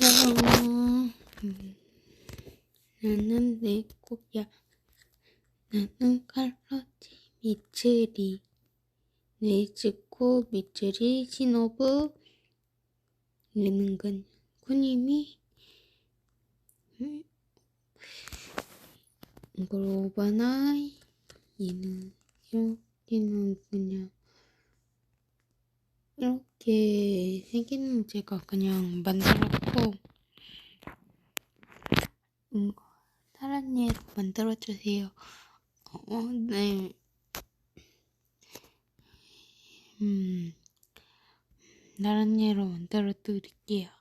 음, 나는 내 꼬야. 나는 칼로지 미츠리. 네즈코 미츠리 시노부. 이름은 건 군님이 음, 그로바나이 얘는 여기는 그냥 이렇게 생기는 제가 그냥 만들었고 다른 예로 만들어주세요. 어, 네. 음, 다른 예로 만들어 드릴게요.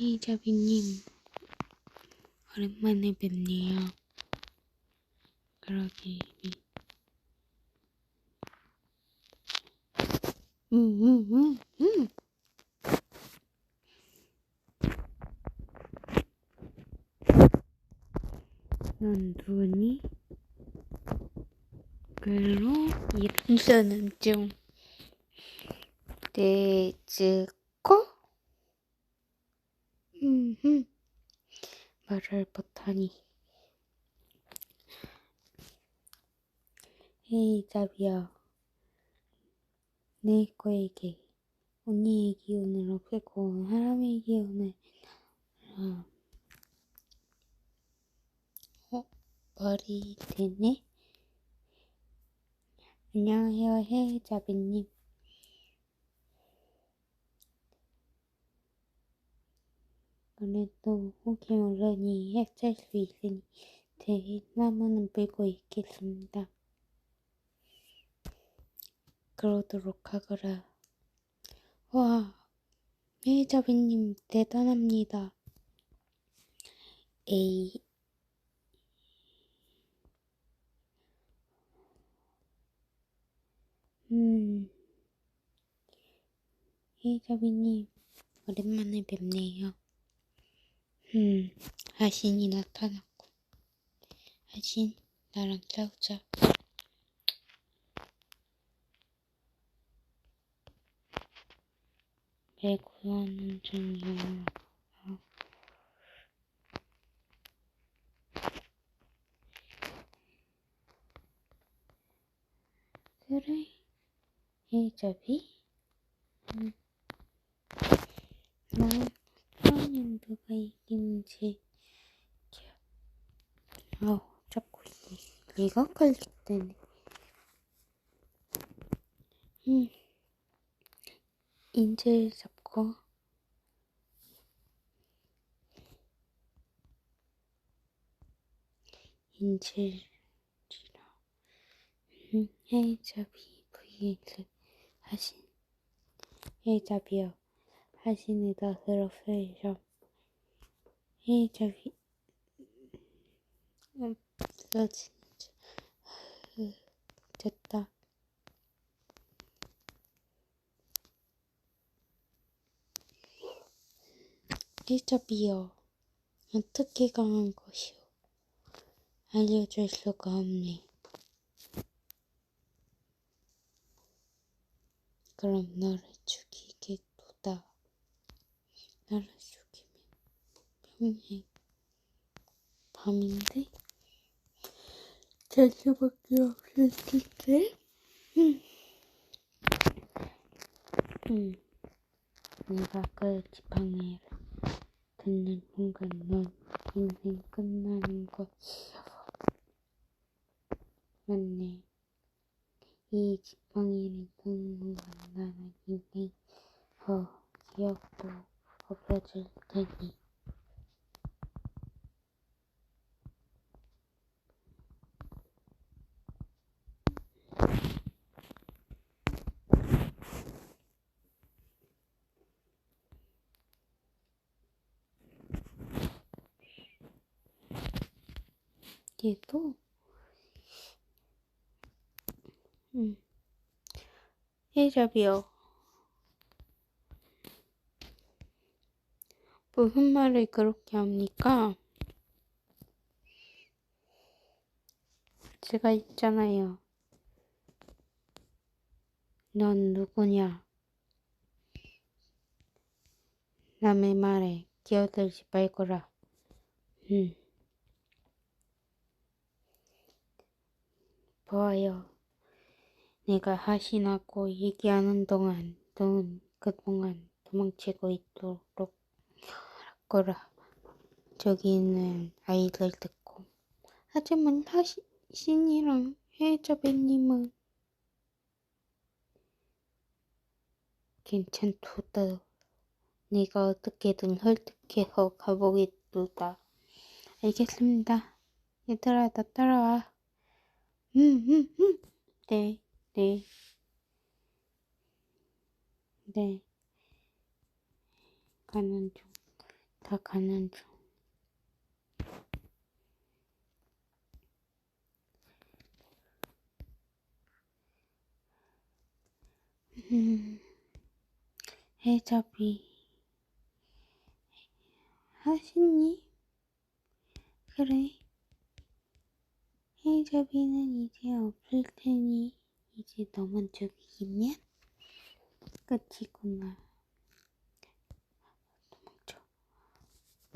이자비님 오랜만에 뵙네요. 그러기 응응응 응. 넌 누구니? 글로 이름서는 좀 내즈코? 말을 못하니. 에이 자비야 내 거에게 언니의 기운을 없애고 사람의 기운을 어, 어 말이 되네. 안녕하세요 해자비님 그래도 혹시 모르니 해칠 수 있으니 대나무는 밀고 있겠습니다. 그러도록 하거라. 와, 메이저비님 대단합니다. 에이. 음, 메이저비님 오랜만에 뵙네요. 음, 하신이 나타났고. 하신, 나랑 싸우자. 배 구하는 중이야. 어. 그래, 해접이? 응. 난 사람은 누가 이기는지 아우 자꾸 이가 걸렸대네. 음. 인질 잡고. 인질이라 음, 해잡이 vs 하신 해잡이요. 하신이다 들었어요 해 잡이 없어 진짜 됐다. 해잡이요 어떻게 강한 것이오? 알려줄 수가 없네 그럼 너를 죽이겠도다. 나를 죽 평생 밤인데? 잘 수밖에 없을 텐데? 음. 음. 내가 그 지팡이를 듣는 순간 넌 인생 끝나는 것이오 맞네. 이 지팡이를 듣는 순간 나는 인생 어 기억도 없어질 테니 얘도 음. 해잡이요. 무슨 말을 그렇게 합니까? 제가 있잖아요. 넌 누구냐? 남의 말에 끼어들지 말거라. 음. 보아요. 내가 하신하고 얘기하는 동안 넌 그동안 도망치고 있도록 거라. 저기 있는 아이들 듣고. 하지만 하신이랑 해자 배님은 괜찮도다. 네가 어떻게든 헐떡해서 가보겠도다. 알겠습니다. 얘들아, 나 따라와. 음, 음, 음. 네, 네. 네. 가는 중. 다 가는 중. 음, 해잡이. 하시니? 그래. 해잡이는 이제 없을 테니, 이제 너만 죽이면 끝이구나. 도망쳐.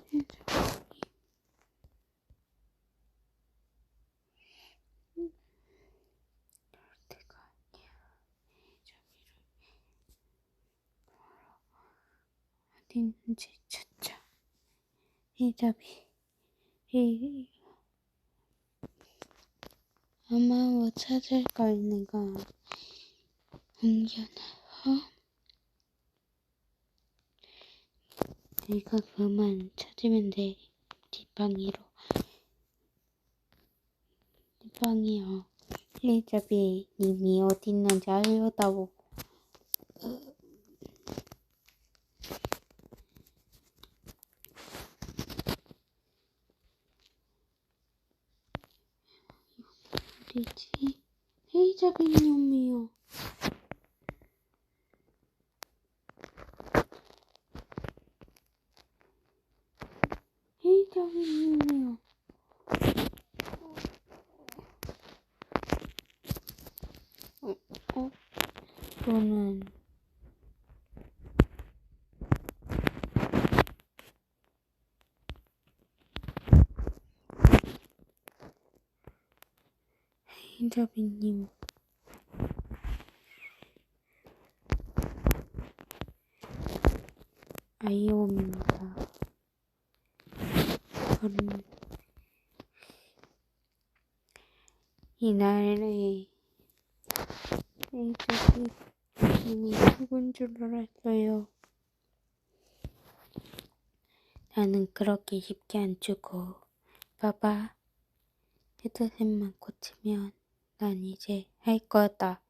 그럴 때가 아니야. 해잡이를 어디 있는지 찾자. 해잡이. 이 아마 뭐 찾을 걸 내가 옮겨놔서 내가 그만 찾으면 돼. 뒷방이로. 뒷방이요. 해잡이 님이 어디 있는지 알려다보고. 어디지? 헤이자빈 놈이요. 헤이자빈 놈이요. 어, 어? 저는 헤이자빈님 아이옴입니다. 저는 이날에 헤이자빈님이 죽은 줄 알았어요. 나는 그렇게 쉽게 안 죽어. 봐봐. 헤드셋만 고치면 난 이제 할 거다.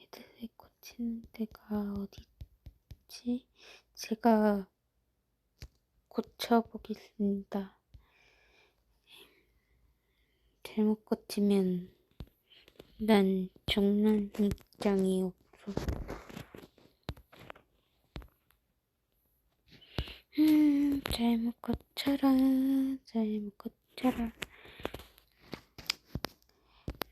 헤드셋 고치는 데가 어디지? 제가 고쳐보겠습니다. 잘못 고치면 난 죽는 입장이 없어. 음, 잘못 고쳐라, 잘못 고쳐라.